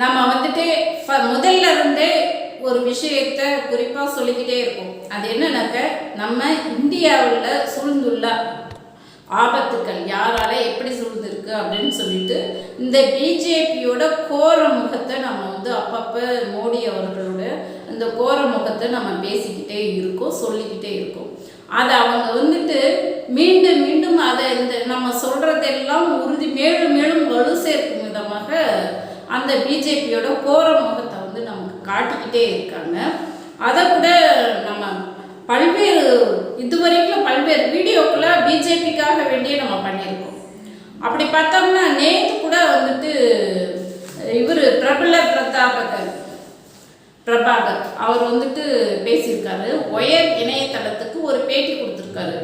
நம்ம வந்துட்டு முதல்ல இருந்தே ஒரு விஷயத்த குறிப்பாக சொல்லிக்கிட்டே இருக்கோம். அது என்னன்னாக்க நம்ம இந்தியாவில் சூழ்ந்துள்ள ஆபத்துக்கள் யாரால எப்படி சூழ்ந்திருக்கு அப்படின்னு சொல்லிட்டு இந்த பிஜேபியோட கோர முகத்தை நம்ம வந்து அப்பப்போ மோடி அவர்களோட இந்த கோர முகத்தை நம்ம பேசிக்கிட்டே இருக்கோம் சொல்லிக்கிட்டே இருக்கோம். அதை அவங்க வந்துட்டு மீண்டும் மீண்டும் அதை இந்த நம்ம சொல்கிறதெல்லாம் உறுதி மேலும் மேலும் வலு சேர்க்கும் விதமாக அந்த பிஜேபியோட கோர முகத்தை வந்து நமக்கு காட்டிக்கிட்டே இருக்காங்க. அதை கூட நம்ம பல்வேறு இதுவரைக்கும் பல்வேறு வீடியோக்குள்ள பிஜேபிக்காக வேண்டிய நம்ம பண்ணியிருக்கோம். அப்படி பார்த்தோம்னா நேற்று கூட வந்துட்டு இவர் பிரபல பிரதாபகர் பிரபாகர் அவர் வந்துட்டு பேசியிருக்காரு. ஒயர் இணையதளத்துக்கு ஒரு பேட்டி கொடுத்துருக்காரு.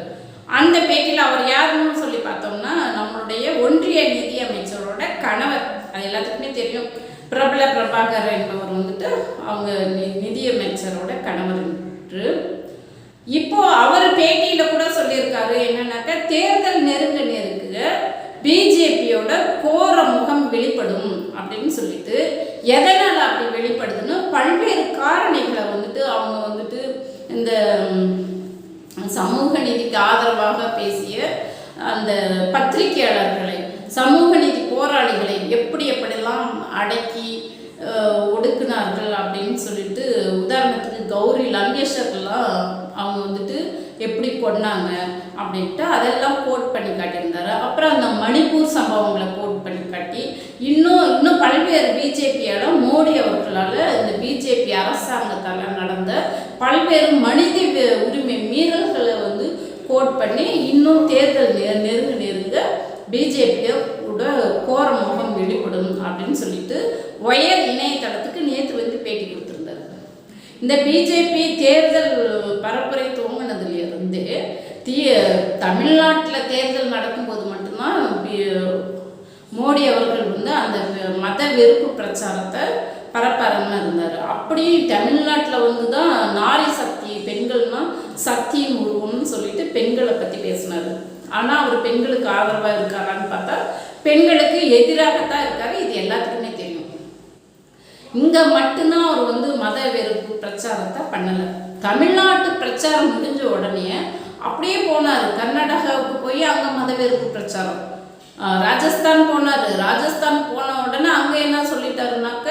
அந்த பேட்டியில் அவர் யாருன்னு சொல்லி பார்த்தோம்னா நம்மளுடைய ஒன்றிய நிதி அமைச்சரோட கணவர் அது எல்லாத்துக்குமே தெரியும். பிரபல பிரபாகர் என்பவர் வந்துட்டு அவங்க நி- நிதியமைச்சரோட கணவர் என்று. இப்போ அவர் பேட்டியில கூட சொல்லியிருக்காரு என்னன்னாக்கா தேர்தல் நெருங்க நெருங்க பிஜேபியோட கோர முகம் வெளிப்படும் அப்படின்னு சொல்லிட்டு. எதனால் அப்படி வெளிப்படுதுன்னு பல்வேறு காரணிகளை வந்துட்டு அவங்க வந்துட்டு இந்த சமூக நீதிக்கு ஆதரவாக பேசிய அந்த பத்திரிகையாளர்களை சமூக நீதி போராளிகளை எப்படி எப்படிலாம் அடக்கி ஒடுக்குனார்கள் அப்படின்னு சொல்லிட்டு உதாரணத்துக்கு கௌரி லங்கேஷர்லாம் அவங்க வந்துட்டு எப்படி கொண்டாங்க அப்படின்ட்டு அதெல்லாம் கோட் பண்ணி காட்டியிருந்தாரு. அப்புறம் அந்த மணிப்பூர் சம்பவங்களை கோட் பண்ணி காட்டி இன்னும் இன்னும் பல்வேறு பிஜேபியால் மோடி அவர்களால் இந்த பிஜேபி அரசாங்கத்தால் நடந்த பல்வேறு மனித உரிமை மீறல்களை வந்து கோட் பண்ணி இன்னும் தேர்தல் நெருங்க நெருங்க பிஜேபியை கூட கோர முகம் வெளிப்படும் அப்படின்னு சொல்லிட்டு ஒயர் இணையதளத்துக்கு நேற்று வந்து பேட்டி கொடுத்துருந்தாரு. இந்த பிஜேபி தேர்தல் பரப்புரை துவங்கினதுல தீய தீ தமிழ்நாட்டில் தேர்தல் நடக்கும்போது மட்டும்தான் மோடி அவர்கள் வந்து அந்த மத வெறுப்பு பிரச்சாரத்தை பரப்பாரன்னு இருந்தார். அப்படியும் தமிழ்நாட்டில் வந்து தான் நாரி சக்தி பெண்கள்னா சக்தியின் உருவம்னு சொல்லிட்டு பெண்களை பற்றி பேசினார். ஆனால் அவர் பெண்களுக்கு ஆதரவாக இருக்காரான்னு பார்த்தா பெண்களுக்கு எதிராகத்தான் இருக்காரு. இது எல்லாத்துக்குமே தெரியும். இங்கே மட்டும்தான் அவர் வந்து மத வெறுப்பு பிரச்சாரத்தை பண்ணலை. தமிழ்நாட்டு பிரச்சாரம் முடிஞ்ச உடனே அப்படியே போனார். கர்நாடகாவுக்கு போய் அங்கே மத வெறுப்பு பிரச்சாரம். ராஜஸ்தான் போனார். ராஜஸ்தான் போன உடனே அங்கே என்ன சொல்லிட்டாருனாக்க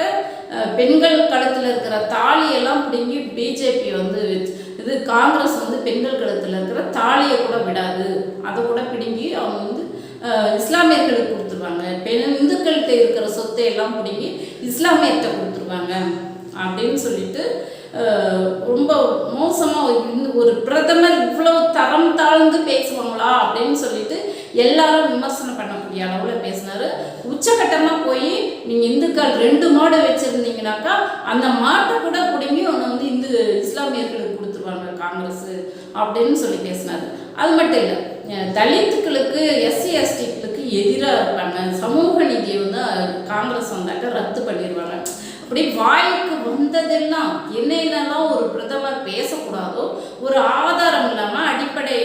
பெண்கள் கழுத்தில் இருக்கிற தாலியெல்லாம் பிடுங்கி பிஜேபி வந்து வச்சு- இது காங்கிரஸ் வந்து பெண்கள் கழுத்தில் இருக்கிற தாலியை கூட விடாது. அதை கூட பிடுங்கி அவங்க வந்து இஸ்லாமியர்களுக்கு கொடுத்துருவாங்க. பெண் இந்துக்கள்கிட்ட இருக்கிற சொத்தை எல்லாம் பிடிங்கி இஸ்லாமியர்கிட்ட கொடுத்துருவாங்க அப்படின்னு சொல்லிட்டு ரொம்ப மோசமாக ஒரு பிரதமர் இவ்வளவு தரம் தாழ்ந்து பேசுவாங்களா அப்படின்னு சொல்லிட்டு எல்லாரும் விமர்சனம் பண்ணக்கூடிய அளவில் பேசினார். உச்சகட்டமாக போய் நீங்கள் இந்துக்கள் ரெண்டு மாடு வச்சுருந்தீங்கனாக்கா அந்த மாட்டை கூட பிடுங்கி ஒன்று வந்து இந்து இஸ்லாமியர்களுக்கு கொடுத்துருவாங்க காங்கிரஸ் அப்படின்னு சொல்லி பேசினார். அது மட்டும் இல்லை தலித்துக்களுக்கு எஸ்சி எஸ்டிகளுக்கு எதிராக இருப்பாங்க சமூக நீதியை வந்து காங்கிரஸ் வந்தாக்க ரத்து பண்ணிடுவாங்க அப்படி வாய்க்கு வந்ததெல்லாம் என்னென்னலாம் ஒரு பிரதமர் பேசக்கூடாதோ ஒரு ஆதாரம் இல்லாமல் அடிப்படை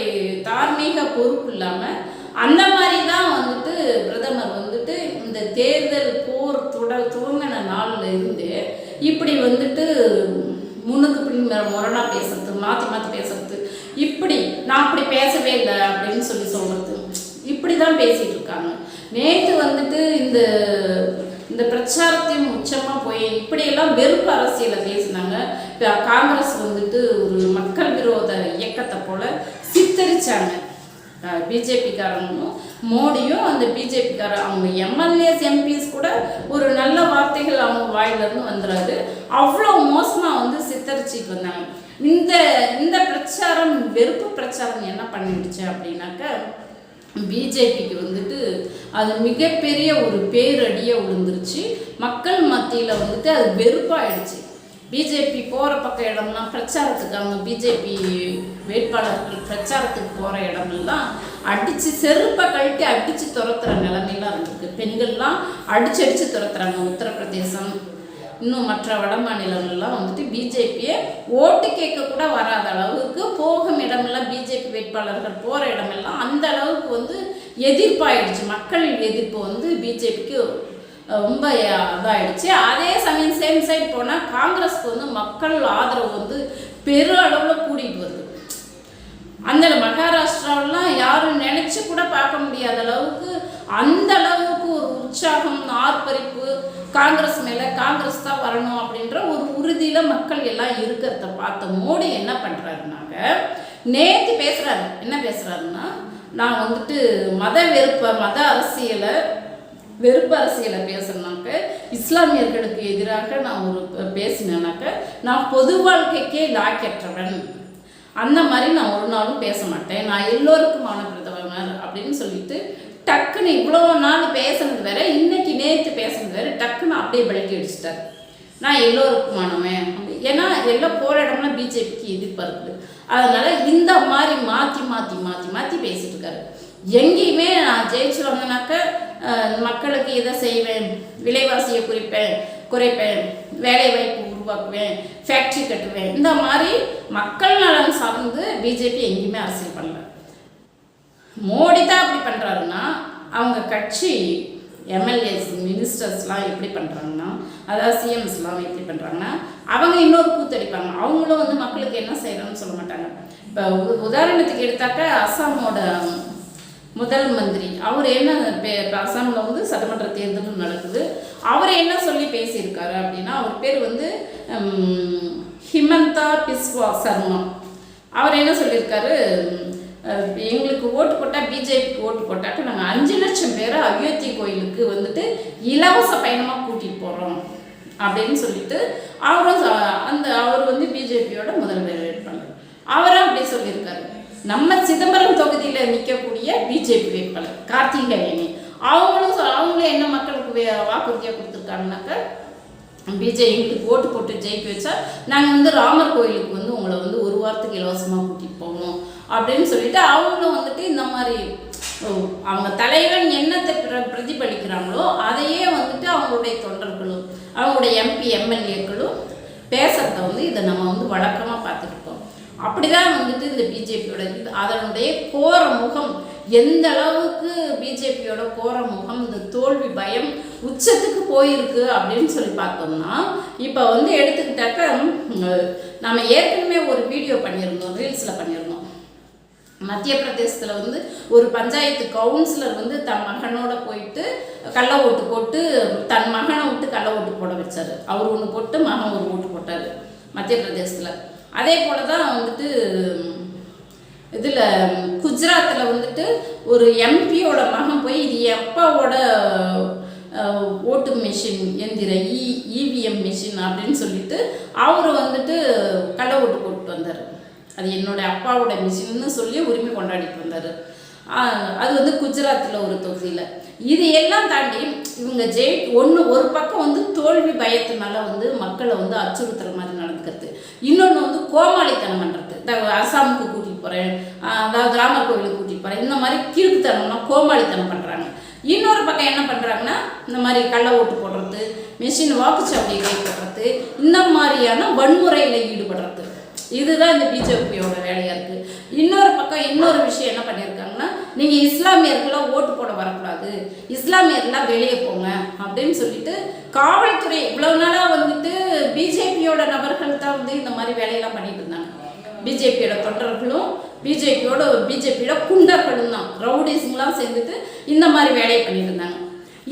தார்மீக பொறுப்பு இல்லாமல் அந்த மாதிரி தான் வந்துட்டு பிரதமர் வந்துட்டு இந்த தேர்தல் போர் தொட துவங்கின நாளில் இருந்து இப்படி வந்துட்டு முன்னுக்கு பின் முரணாக பேசுறது மாற்றி மாற்றி பேசுறது இப்படி நான் அப்படி பேசவே இல்லை அப்படின்னு சொல்லி சொல்றது இப்படி தான் பேசிட்டு இருக்காங்க. நேற்று வந்துட்டு இந்த இந்த பிரச்சாரத்தையும் உச்சமாக போய் இப்படியெல்லாம் வெறுப்பு அரசியலை பேசினாங்க. இப்போ காங்கிரஸ் வந்துட்டு ஒரு மக்கள் விரோத இயக்கத்தை போல சித்தரிச்சாங்க. பிஜேபிக்காரங்களும் மோடியும் அந்த பிஜேபிக்கார அவங்க எம்எல்ஏஸ் எம்பிஸ் கூட ஒரு நல்ல வார்த்தைகள் அவங்க வாயிலிருந்து வந்துடாது அவ்வளோ மோசமாக வந்து சித்தரிச்சிட்டு வந்தாங்க. இந்த இந்த பிரச்சாரம் வெறுப்பு பிரச்சாரம் என்ன பண்ணிடுச்சு அப்படின்னாக்க பிஜேபிக்கு வந்துட்டு அது மிகப்பெரிய ஒரு பேரடியை விழுந்துருச்சு மக்கள் மத்தியில் வந்துட்டு அது வெறுப்பாயிடுச்சு. பிஜேபி போகிற பக்க இடம்லாம் பிரச்சாரத்துக்கு அவங்க பிஜேபி வேட்பாளர்கள் பிரச்சாரத்துக்கு போகிற இடமெல்லாம் அடித்து செருப்பை கழட்டி அடித்து துரத்துகிற நிலமையெல்லாம் இருந்திருக்கு. பெண்கள்லாம் அடிச்சு அடித்து துரத்துறாங்க உத்தரப்பிரதேசம் இன்னும் மற்ற வட மாநிலங்கள்லாம் வந்துட்டு பிஜேபியை ஓட்டு கேட்க கூட வராத அளவுக்கு போகும் இடமெல்லாம் பிஜேபி வேட்பாளர்கள் போகிற இடமெல்லாம் அந்த அளவுக்கு வந்து எதிர்ப்பாயிடுச்சு. மக்கள் எதிர்ப்பு வந்து பிஜேபிக்கு ரொம்ப இதாகிடுச்சு அதே சமயம் சேம் சைடு போனால் காங்கிரஸ்க்கு வந்து மக்கள் ஆதரவு வந்து பெரு அளவில் கூடிட்டு வருது. அந்த மகாராஷ்டிராவெலாம் யாரும் நினச்சி கூட பார்க்க முடியாத அளவுக்கு அந்த அளவு உற்சாகம் ஆர்ப்பரிப்பு காங்கிரஸ் மேலே காங்கிரஸ் தான் வரணும் அப்படின்ற ஒரு உறுதியில் மக்கள் எல்லாம் இருக்கிறத பார்த்த மோடி என்ன பண்ணுறாருனாக்க நேற்று பேசுகிறாரு என்ன பேசுகிறாருன்னா நான் வந்துட்டு மத வெறுப்ப மத அரசியலை வெறுப்பு அரசியலை பேசுனாக்க இஸ்லாமியர்களுக்கு எதிராக நான் ஒரு பேசினேனாக்க நான் பொது வாழ்க்கைக்கே லாக்கற்றவன் அந்த மாதிரி நான் ஒரு நாளும் பேச மாட்டேன். நான் எல்லோருக்குமான பிரதமர் அப்படின்னு சொல்லிட்டு டக்குன்னு இவ்வளோ நாள் பேசுனது வேற இன்னைக்கு நேற்று பேசுனது வேற டக்குன்னு அப்படியே பலிக்கி அடிச்சிட்டார். நான் எல்லோருக்குமானவன் அப்படி- ஏன்னா எல்லாம் போகிற இடம்லாம் பிஜேபிக்கு எதிர்ப்பாக இருக்குது. அதனால இந்த மாதிரி மாற்றி மாற்றி மாற்றி மாற்றி பேசிட்டு இருக்காரு எங்கேயுமே நான் ஜெயிச்சு வந்தேனாக்க மக்களுக்கு இதை செய்வேன் விலைவாசியை குறிப்பேன் குறைப்பேன் வேலை வாய்ப்பு உருவாக்குவேன் ஃபேக்ட்ரி கட்டுவேன். இந்த மாதிரி மக்கள் நலன் சார்ந்து பிஜேபி எங்கேயுமே அரசியல் பண்ணல. மோடி தான் அப்படி பண்ணுறாருன்னா அவங்க கட்சி எம்எல்ஏஸ் மினிஸ்டர்ஸ்லாம் எப்படி பண்ணுறாங்கன்னா அதாவது சிஎம்ஸ்லாம் எப்படி பண்ணுறாங்கன்னா அவங்க இன்னொரு கூத்தடிப்பாங்க அவங்களும் வந்து மக்களுக்கு என்ன செய்யணும்னு சொல்ல மாட்டாங்க. இப்போ உ- உதாரணத்துக்கு எடுத்தாக்க அஸ்ஸாமோட முதல் மந்திரி அவர் என்ன பே- அசாமில் வந்து சட்டமன்ற தேர்தலும் நடக்குது. அவர் என்ன சொல்லி பேசியிருக்காரு அப்படின்னா அவர் பேர் வந்து ஹிமந்தா பிஸ்வா சர்மா. அவர் என்ன சொல்லியிருக்காரு? எங்களுக்கு ஓட்டு போட்டால் பிஜேபிக்கு ஓட்டு போட்டாக்க நாங்கள் அஞ்சு லட்சம் பேரை அயோத்தி கோயிலுக்கு வந்துட்டு இலவச பயணமாக கூட்டிகிட்டு போகிறோம் அப்படின்னு சொல்லிட்டு அவரும் அந்த அவர் வந்து பிஜேபியோட முதல்வர் வேட்பாளர். அவரும் அப்படி சொல்லியிருக்காரு. நம்ம சிதம்பரம் தொகுதியில் நிற்கக்கூடிய பிஜேபி வேட்பாளர் கார்த்திகேயனி அவங்களும் சொ- அவங்களும் என்ன மக்களுக்கு வே- வாக்குறுதியாக கொடுத்துருக்காங்கனாக்கா பிஜே எங்களுக்கு ஓட்டு போட்டு ஜெயிக்க வச்சா நாங்கள் வந்து ராமர் கோயிலுக்கு வந்து உங்களை வந்து ஒரு வாரத்துக்கு இலவசமாக கூட்டிகிட்டு போகணும். அப்படின்னு சொல்லிட்டு அவங்களும் வந்துட்டு இந்த மாதிரி ஓ, அவங்க தலைவன் என்னத்தை பிர- பிரதிபலிக்கிறாங்களோ அதையே வந்துட்டு அவங்களுடைய தொண்டர்களும் அவங்களுடைய எம்பி எம்எல்ஏக்களும் பேசுறத வந்து இதை நம்ம வந்து வழக்கமாக பார்த்துருக்கோம் அப்படிதான் வந்துட்டு இந்த பிஜேபியோட இது அதனுடைய கோர முகம் எந்த அளவுக்கு பிஜேபியோட கோர முகம் இந்த தோல்வி பயம் உச்சத்துக்கு போயிருக்கு அப்படின்னு சொல்லி பார்த்தோம்னா இப்போ வந்து எடுத்துக்கிட்டாக்க நம்ம ஏற்கனவே ஒரு வீடியோ பண்ணியிருந்தோம் ரீல்ஸில் பண்ணியிருந்தோம். மத்திய பிரதேசத்தில் வந்து ஒரு பஞ்சாயத்து கவுன்சிலர் வந்து தன் மகனோட போயிட்டு கள்ள ஓட்டு போட்டு தன் மகனை விட்டு கள்ள ஓட்டு போட வச்சார். அவர் ஒன்று போட்டு மகன் ஒரு ஓட்டு போட்டார் மத்திய பிரதேசத்தில் அதே போல தான் வந்துட்டு இதில் குஜராத்தில் வந்துட்டு ஒரு எம்பியோட மகன் போய் இது எப்பாவோட ஓட்டு மிஷின் எந்திர இ இவிஎம் மிஷின் அப்படின்னு சொல்லிட்டு அவர் வந்துட்டு கள்ள ஓட்டு போட்டு வந்தார். அது என்னோட அப்பாவோட மிஷின்னு சொல்லி உரிமை கொண்டாடிட்டு வந்தார். அது வந்து குஜராத்தில் ஒரு தொகுதியில். இது எல்லாம் தாண்டி இவங்க ஜெய் ஒன்று ஒரு பக்கம் வந்து தோல்வி பயத்தினால வந்து மக்களை வந்து அச்சுறுத்துற மாதிரி நடந்துக்கிறது. இன்னொன்று வந்து கோமாளித்தனம் பண்ணுறது அசாமுக்கு கூட்டிகிட்டு போகிறேன் அதாவது ராமர் கோவிலுக்கு கூட்டிகிட்டு போகிறேன் இந்த மாதிரி கிறுக்குத்தனம்லாம் கோமாளித்தனம் பண்ணுறாங்க இன்னொரு பக்கம் என்ன பண்ணுறாங்கன்னா இந்த மாதிரி கள்ள ஓட்டு போடுறது மிஷின் வாக்குச்சாவடியை கைப்பற்றுறது இந்த மாதிரியான வன்முறையில் ஈடுபடுறது. இதுதான் இந்த பிஜேபியோட வேலையாக இருக்குது இன்னொரு பக்கம் இன்னொரு விஷயம் என்ன பண்ணியிருக்காங்கன்னா நீங்கள் இஸ்லாமியர்களாக ஓட்டு போட வரக்கூடாது. இஸ்லாமியர்லாம் வெளியே போங்க அப்படின்னு சொல்லிட்டு காவல்துறை இவ்வளவு நாளாக வந்துட்டு பிஜேபியோட நபர்கள் தான் வந்து இந்த மாதிரி வேலையெல்லாம் பண்ணிட்டு இருந்தாங்க. பிஜேபியோட தொண்டர்களும் பிஜேபியோட பிஜேபியோட குண்டர்களும் தான். ரவுடிஸ்லாம் சேர்ந்துட்டு இந்த மாதிரி வேலையை பண்ணிட்டு இருந்தாங்க.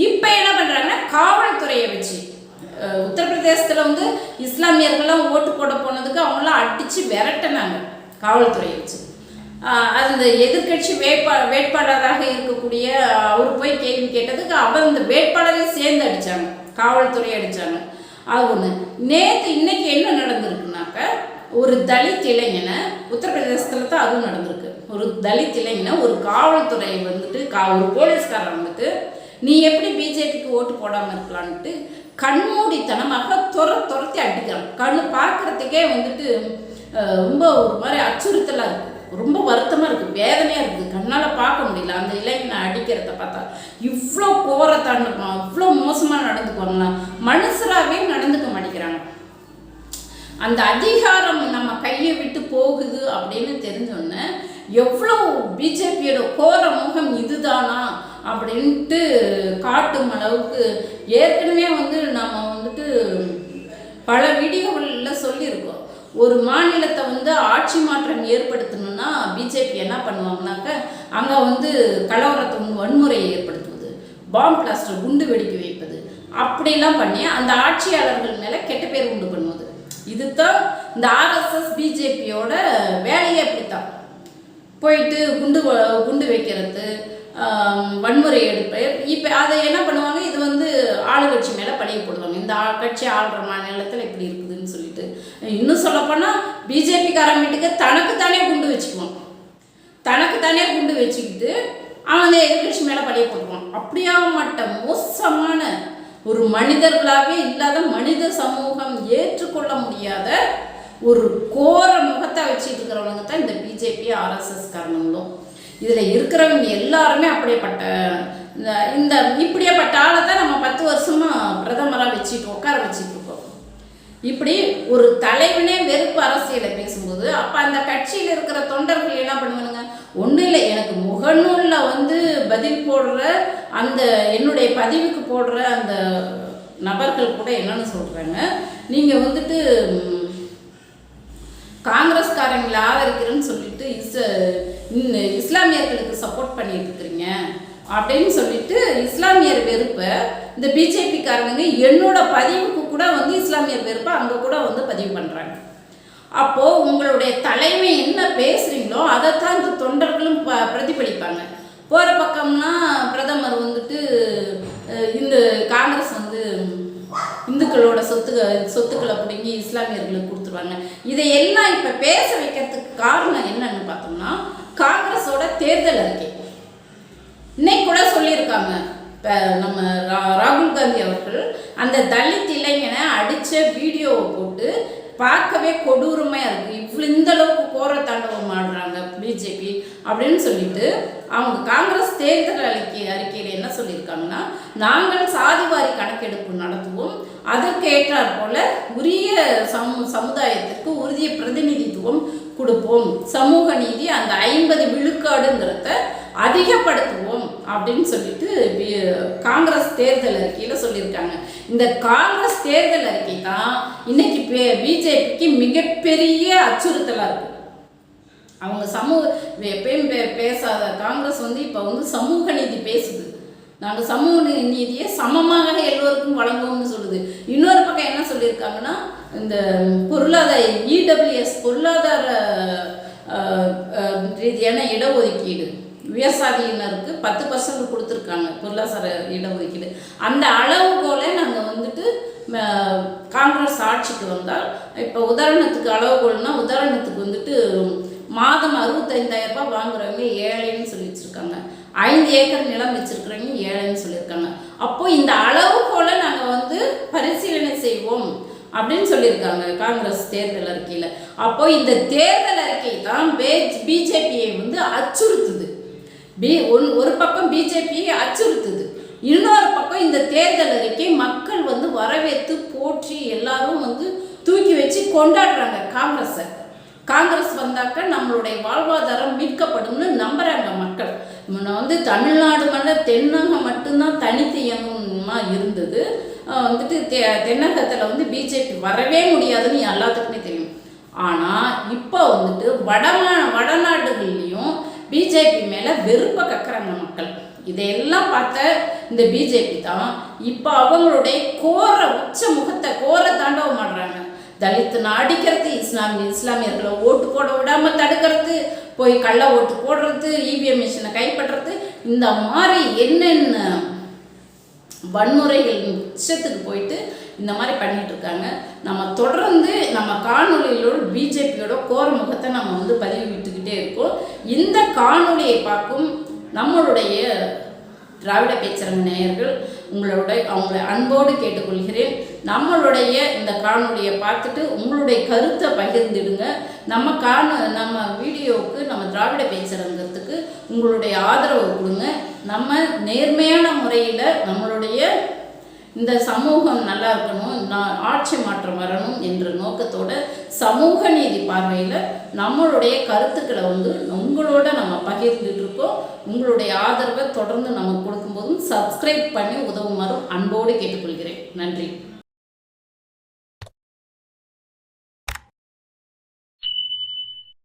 இப்போ என்ன பண்ணுறாங்கன்னா காவல்துறையை வச்சு உத்தரப்பிரதேசத்தில் வந்து இஸ்லாமியர்கள்லாம் ஓட்டு போட போனதுக்கு அவங்களாம் அடித்து விரட்டினாங்க காவல்துறையை வச்சு. அந்த எதிர்க்கட்சி வேட்பா வேட்பாளராக இருக்கக்கூடிய அவர் போய் கேள்வி கேட்டதுக்கு அவர் அந்த வேட்பாளரே சேர்ந்து அடித்தாங்க காவல்துறை அடித்தாங்க அது ஒன்று நேற்று இன்னைக்கு என்ன நடந்திருக்குனாக்க ஒரு தலித் இளைஞனை உத்தரப்பிரதேசத்தில் தான் அதுவும் நடந்திருக்கு. ஒரு தலித் இளைஞனை ஒரு காவல்துறை வந்துட்டு கா ஒரு போலீஸ்காரன் வந்துட்டு நீ எப்படி பிஜேபிக்கு ஓட்டு போடாமல் இருக்கலான்ட்டு கண்மூடித்தனமாக துர துரத்தி அடிக்கிறான். கண் பார்க்குறதுக்கே வந்துட்டு ரொம்ப ஒரு மாதிரி அச்சுறுத்தலாக இருக்குது ரொம்ப வருத்தமாக இருக்குது வேதனையாக இருக்குது கண்ணால் பார்க்க முடியல. அந்த இளைஞனை அடிக்கிறத பார்த்தா இவ்வளோ கோரத்தாண்டுப்பான் இவ்வளோ மோசமாக நடந்துக்குவாங்களா மனுஷராகவே நடந்துக்க மாட்டேங்கிறாங்க. அந்த அதிகாரம் நம்ம கையை விட்டு போகுது அப்படின்னு தெரிஞ்சோன்னே எவ்வளோ பிஜேபியோட கோர முகம் இதுதானா? அப்படின்ட்டு காட்டும் அளவுக்கு ஏற்கனவே வந்து நம்ம வந்துட்டு பல வீடியோகளில் சொல்லியிருக்கோம். ஒரு மாநிலத்தை வந்து ஆட்சி மாற்றம் ஏற்படுத்தணும்னா பிஜேபி என்ன பண்ணுவாங்கனாக்க அங்கே வந்து கலவரத்தை வன்முறையை ஏற்படுத்துவது பாம்பு பிளாஸ்டர் குண்டு வெடிக்க வைப்பது அப்படிலாம் பண்ணி அந்த ஆட்சியாளர்கள் மேலே கெட்ட பேர் உண்டு பண்ணுவது. இதுதான் இந்த ஆர்எஸ்எஸ் பிஜேபியோட வேலையே அப்படித்தான். போயிட்டு குண்டு குண்டு வைக்கிறது வன்முறை எடுப்பு. இப்போ அதை என்ன பண்ணுவாங்க? இது வந்து ஆளுங்கட்சி மேலே பழிய போடுவாங்க. இந்த ஆ- கட்சி ஆளுற மாநிலத்தில் இப்படி இருக்குதுன்னு சொல்லிட்டு. இன்னும் சொல்லப்போனால் பிஜேபிக்காரன் வீட்டுக்கு தனக்கு தானே குண்டு வச்சுக்குவான். தனக்கு தானே குண்டு வச்சுக்கிட்டு அவன் வந்து எதிர்கட்சி மேலே பழிய போட்டுருவான் அப்படியா மட்ட மோசமான ஒரு மனிதர்களாகவே இல்லாத மனித சமூகம் ஏற்றுக்கொள்ள முடியாத ஒரு கோர வச்சுட்டு இருக்கிறவங்க தான் இந்த பிஜேபி ஆர்எஸ்எஸ் காரணங்களும் இதில் இருக்கிறவங்க எல்லாருமே அப்படியேப்பட்ட இந்த இந்த இப்படியேப்பட்ட ஆளை தான் நம்ம பத்து வருஷமாக பிரதமராக வச்சுட்டு உட்கார வச்சுட்டு இருக்கோம். இப்படி ஒரு தலைவனே வெறுப்பு அரசியலை பேசும்போது அப்போ அந்த கட்சியில் இருக்கிற தொண்டர்கள் என்ன பண்ணுவானுங்க? ஒன்றும் இல்லை எனக்கு முகநூலில் வந்து பதில் போடுற அந்த என்னுடைய பதிவுக்கு போடுற அந்த நபர்கள் கூட என்னன்னு சொல்கிறாங்க நீங்கள் வந்துட்டு காங்கிரஸ்காரங்களை ஆதரிக்கிறேன்னு சொல்லிட்டு இஸ் இஸ்லாமியர்களுக்கு சப்போர்ட் பண்ணிட்டு இருக்கிறீங்க அப்படின்னு சொல்லிட்டு இஸ்லாமியர் வெறுப்பை இந்த பிஜேபிக்காரங்க என்னோட பதிவுக்கு கூட வந்து இஸ்லாமியர் வெறுப்பை அங்கே கூட வந்து பதிவு பண்ணுறாங்க அப்போது உங்களுடைய தலைமை என்ன பேசுகிறீங்களோ அதைத்தான் இந்த தொண்டர்களும் ப பிரதிபலிப்பாங்க. போகிற பக்கம்னா பிரதமர் வந்துட்டு இந்த காங்கிரஸ் வந்து சொத்து சொத்துக்களை பிடுங்கி இஸ்லாமியர்களுக்கு கொடுத்துருவாங்க. இதையெல்லாம் இப்போ பேச வைக்கிறதுக்கு காரணம் என்னன்னு பார்த்தோம்னா காங்கிரஸோட தேர்தல் அறிக்கை. இன்னைக்கு கூட சொல்லியிருக்காங்க. இப்போ நம்ம ரா- ராகுல் காந்தி அவர்கள் அந்த தலித் இளைஞனை அடித்த வீடியோவை போட்டு பார்க்கவே கொடூரமாக இருக்குது இவ்வளோ இந்த அளவுக்கு கோர தாண்டவம் ஆடுறாங்க பிஜேபி அப்படின்னு சொல்லிட்டு அவங்க காங்கிரஸ் தேர்தல் அறிக்கை அறிக்கையில் என்ன சொல்லியிருக்காங்கன்னா நாங்கள் சாதிவாரி அதற்கு ஏற்றாற் போல உரிய சம் சமுதாயத்திற்கு உரிய பிரதிநிதித்துவம் கொடுப்போம். சமூக நீதி அந்த ஐம்பது விழுக்காடுங்கிறத அதிகப்படுத்துவோம் அப்படின்னு சொல்லிட்டு காங்கிரஸ் தேர்தல் அறிக்கையில் சொல்லியிருக்காங்க. இந்த காங்கிரஸ் தேர்தல் அறிக்கை தான் இன்னைக்கு பிஜேபிக்கு மிகப்பெரிய அச்சுறுத்தலாக இருக்கு. அவங்க சமூக எப்பயும் பே பேசாத காங்கிரஸ் வந்து இப்போ வந்து சமூக நீதி பேசுது. நாங்கள் சமூக நீதியை சமமாக எல்லோருக்கும் வழங்குவோம்னு சொல்லுது. இன்னொரு பக்கம் என்ன சொல்லியிருக்காங்கன்னா இந்த பொருளாதார இடபிள்யூஎஸ் பொருளாதார ரீதியான இடஒதுக்கீடு. விவசாயினருக்கு பத்து பர்சன்ட் கொடுத்துருக்காங்க பொருளாதார இடஒதுக்கீடு. அந்த அளவுகோலை நாங்கள் வந்துட்டு காங்கிரஸ் ஆட்சிக்கு வந்தால் இப்போ உதாரணத்துக்கு அளவுகோல்னால் உதாரணத்துக்கு வந்துட்டு மாதம் அறுபத்தைந்தாயிரம் ரூபாய் வாங்குறவங்க ஏழைன்னு சொல்லி வச்சுருக்காங்க. ஐந்து ஏக்கர் நிலம் வச்சிருக்கிறவங்க ஏழைன்னு சொல்லியிருக்காங்க. அப்போ இந்த அளவு போல் நாங்கள் வந்து பரிசீலனை செய்வோம் அப்படின்னு சொல்லியிருக்காங்க காங்கிரஸ் தேர்தல் அறிக்கையில். அப்போ இந்த தேர்தல் அறிக்கை தான் பிஜேபியை வந்து அச்சுறுத்துது. பி ஒன் ஒரு பக்கம் பிஜேபியை அச்சுறுத்துது. இன்னொரு பக்கம் இந்த தேர்தல் அறிக்கை மக்கள் வந்து வரவேற்று போற்றி எல்லாரும் வந்து தூக்கி வச்சு கொண்டாடுறாங்க காங்கிரஸை. காங்கிரஸ் வந்தாக்க நம்மளுடைய வாழ்வாதாரம் மீட்கப்படும்னு நம்புறாங்க மக்கள். முன்ன வந்து தமிழ்நாடு மண்ட தென்னகம் மட்டும்தான் தனித்து இயங்கமா இருந்தது. வந்துட்டு தெ தென்னகத்தில் வந்து பிஜேபி வரவே முடியாதுன்னு எல்லாத்துக்குமே தெரியும். ஆனால் இப்போ வந்துட்டு வடமா வடநாடுகள்லேயும் பிஜேபி மேலே வெறுப்பை கக்குறாங்க மக்கள். இதையெல்லாம் பார்த்த இந்த பிஜேபி தான் இப்போ அவங்களுடைய கோர உச்ச முகத்தை கோர தாண்டவம் ஆடுறாங்க தலித்துன்னு அடிக்கிறது இஸ்லாமிய இஸ்லாமியர்களை ஓட்டு போட விடாமல் தடுக்கிறது போய் கள்ள ஓட்டு போடுறது இவிஎம் மிஷினை கைப்பற்றுறது இந்த மாதிரி என்னென்ன வன்முறைகள் உச்சத்துக்கு போயிட்டு இந்த மாதிரி பண்ணிட்டு இருக்காங்க நம்ம தொடர்ந்து நம்ம காணொலிகளோட பிஜேபியோட கோர முகத்தை நம்ம வந்து பதிவு விட்டுக்கிட்டே இருக்கோம். இந்த காணொலியை பார்க்கும் நம்மளுடைய திராவிட பேச்சரங்க நேயர்கள் உங்களோட அவங்கள அன்போடு கேட்டுக்கொள்கிறேன். நம்மளுடைய இந்த காணொலியை பார்த்துட்டு உங்களுடைய கருத்தை பகிர்ந்துடுங்க. நம்ம காண நம்ம வீடியோவுக்கு நம்ம திராவிட பேச்சரங்கத்துக்கு உங்களுடைய ஆதரவு கொடுங்க. நம்ம நேர்மையான முறையில் நம்மளுடைய இந்த சமூகம் நல்லா இருக்கணும் நான் ஆட்சி மாற்றம் வரணும் என்ற நோக்கத்தோட சமூக நீதி பார்வையில் நம்மளுடைய கருத்துக்களை வந்து உங்களோட நம்ம பகிர்ந்துட்டு இருக்கோம். உங்களுடைய ஆதரவை தொடர்ந்து நமக்கு கொடுக்கும்போதும் சப்ஸ்கிரைப் பண்ணி உதவுமாறும் அன்போடு கேட்டுக்கொள்கிறேன். நன்றி.